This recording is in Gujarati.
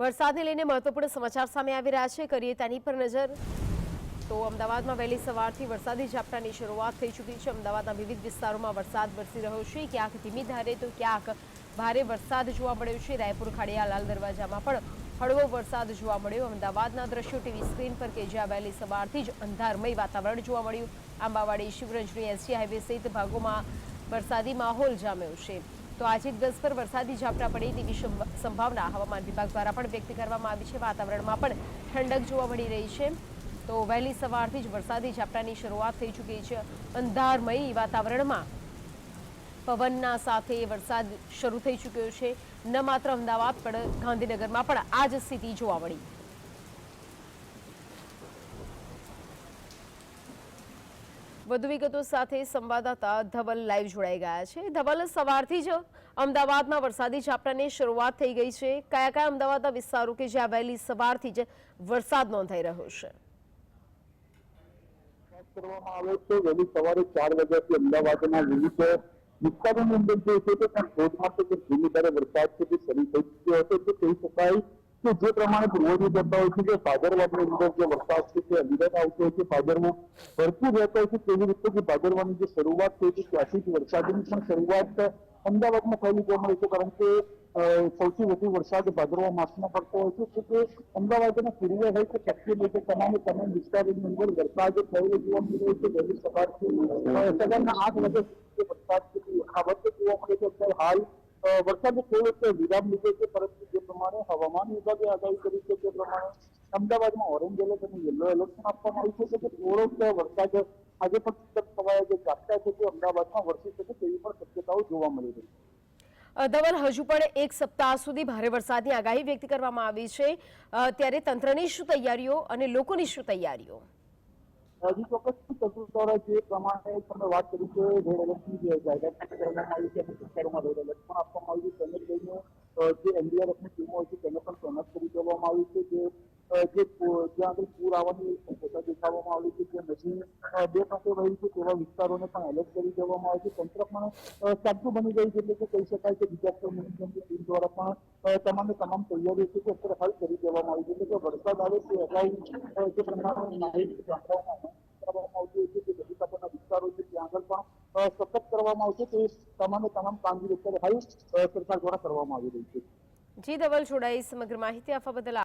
વરસાદને લઈને મહત્વપૂર્ણ સમાચાર સામે આવી રહ્યા છે. કરીએ તેની પર નજર. તો અમદાવાદમાં વહેલી સવારથી વરસાદી ઝાપટાની શરૂઆત થઈ ચૂકી છે. અમદાવાદના વિવિધ વિસ્તારોમાં વરસાદ વરસી રહ્યો છે. ક્યાંક ધીમી ધારે તો ક્યાંક ભારે વરસાદ જોવા મળ્યો છે. રાયપુર, ખાડિયા, લાલ દરવાજામાં પણ હળવો વરસાદ જોવા મળ્યો. અમદાવાદના દ્રશ્યો ટીવી સ્ક્રીન પર કે જ્યાં વહેલી સવારથી જ અંધારમય વાતાવરણ જોવા મળ્યું. આંબાવાડી, શિવરંજની, એસટી હાઈવે સહિત ભાગોમાં વરસાદી માહોલ જામ્યો છે. તો આજે દિવસ પર વરસાદી ઝાપટા પડે તેવી સંભ- સંભાવના હવામાન વિભાગ દ્વારા પણ વ્યક્ત કરવામાં આવી છે. વાતાવરણમાં પણ ઠંડક જોવા મળી રહી છે. તો વહેલી સવારથી જ વરસાદી ઝાપટાની શરૂઆત થઈ ચૂકી છે. અંધારમય વાતાવરણમાં પવનના સાથે વરસાદ શરૂ થઈ ચૂક્યો છે. ન માત્ર અમદાવાદ પણ ગાંધીનગરમાં પણ આ જ સ્થિતિ જોવા મળી. વધુ વિગતો સાથે સંવાદદાતા ધવલ લાઈવ જોડાઈ ગયા છે. ધવલ, સવારથી જ અમદાવાદમાં વરસાદી ઝાપટાની શરૂઆત થઈ ગઈ છે. કયા કયા અમદાવાદના વિસ્તારો કે જ્યાં વહેલી સવારથી જ વરસાદ નોંધાઈ રહ્યો છે? કરવામાં ચાર વાગ્યાથી વિસ્તારોની અંદર જે છે તે ધોધમાર તો ધીમી ધારે વરસાદ છે તે શરૂ થઈ ચુક્યો હતો. તો કહી શકાય કે જે પ્રમાણે પૂર્વજો કહેતા હોય છે કે ભાદરવાની અંદર જે વરસાદ છે તે અવિરત આવતો હોય છે ભાદરમાં ભરપૂર રહેતો હોય છે તેવી રીતે જે ભાદરવાની જે શરૂઆત થઈ છે ત્યાંથી જ વરસાદની પણ શરૂઆત અમદાવાદમાં થયેલી જોવા મળે છે કારણ કે અ, સૌથી વધુ વરસાદ ભાદરવા માસમાં પડતો હોય છે તો તે અમદાવાદના પૂર્વ હોય કે પશ્ચિમ હોય કે તમામે તમામ વિસ્તારોની અંદર વરસાદ થયેલો જોવા મળી રહ્યો છે વહેલી સવારથી અ, સવારના આઠ વાગ્યા સુધી જે વરસાદ છે તે યથાવત જોવા મળે છે અત્યારે હાલ અ, વરસાદે થોડોક વિરામ લીધો છે પરંતુ જે પ્રમાણે હવામાન વિભાગે આગાહી કરી છે તે પ્રમાણે અમદાવાદમાં ઓરેન્જ એલર્ટ અને યલો એલર્ટ પણ આપવામાં આવ્યું છે. કે થોડોક વરસાદ આજે પણ સવારે જે ઝાપટા છે. તે અમદાવાદમાં વરસી શકે તેવી પણ શક્યતાઓ જોવા મળી રહી છે. ધવલ હજુ પણ એક સપ્તાહ સુધી ભારે વરસાદની આગાહી વ્યક્ત કરવામાં આવી છે. ત્યારે તંત્રની શું તૈયારીઓ અને લોકોની શું તૈયારીઓ? હજી ચોક્કસ તંત્ર દ્વારા જે પ્રમાણે તમે વાત કરી કે રેડ એલર્ટની જે જાહેરાત કરવામાં આવી છે અને રેડ એલર્ટ પણ આપવામાં આવ્યું છે તેને લઈને અ, જે એનડીઆરએફની ટીમો હોય છે તેને પણ કરવામાં આવી છે જે જે જ્યાં આગળ પૂર આવવાની શક્યતા દેખાવામાં આવી છે જે નદી બે પાસે વહી છે તેવા વિસ્તારોને પણ એલર્ટ કરી દેવામાં આવે છે. તંત્ર પણ સાચું બની ગયું છે એટલે કે કહી શકાય કે ડિઝાસ્ટર મેનેજમેન્ટની ટીમ દ્વારા પણ તમામે તમામ તૈયારીઓ છે તે અત્યારે હાલ કરી દેવામાં આવી છે. એટલે કે વરસાદ આવે તે અગાઉ જે પ્રમાણે માહિતી કરવામાં આવતી હોય છે કે નદીકાંઠાના વિસ્તારો છે, ત્યાં આગળ પણ સતત કરવામાં આવશે. તે તમામે તમામ કામગીરી અત્યારે હાલ સરકાર દ્વારા કરવામાં આવી રહી છે. જી ધવલ જોડાઈ સમગ્ર માહિતી આપવા બદલ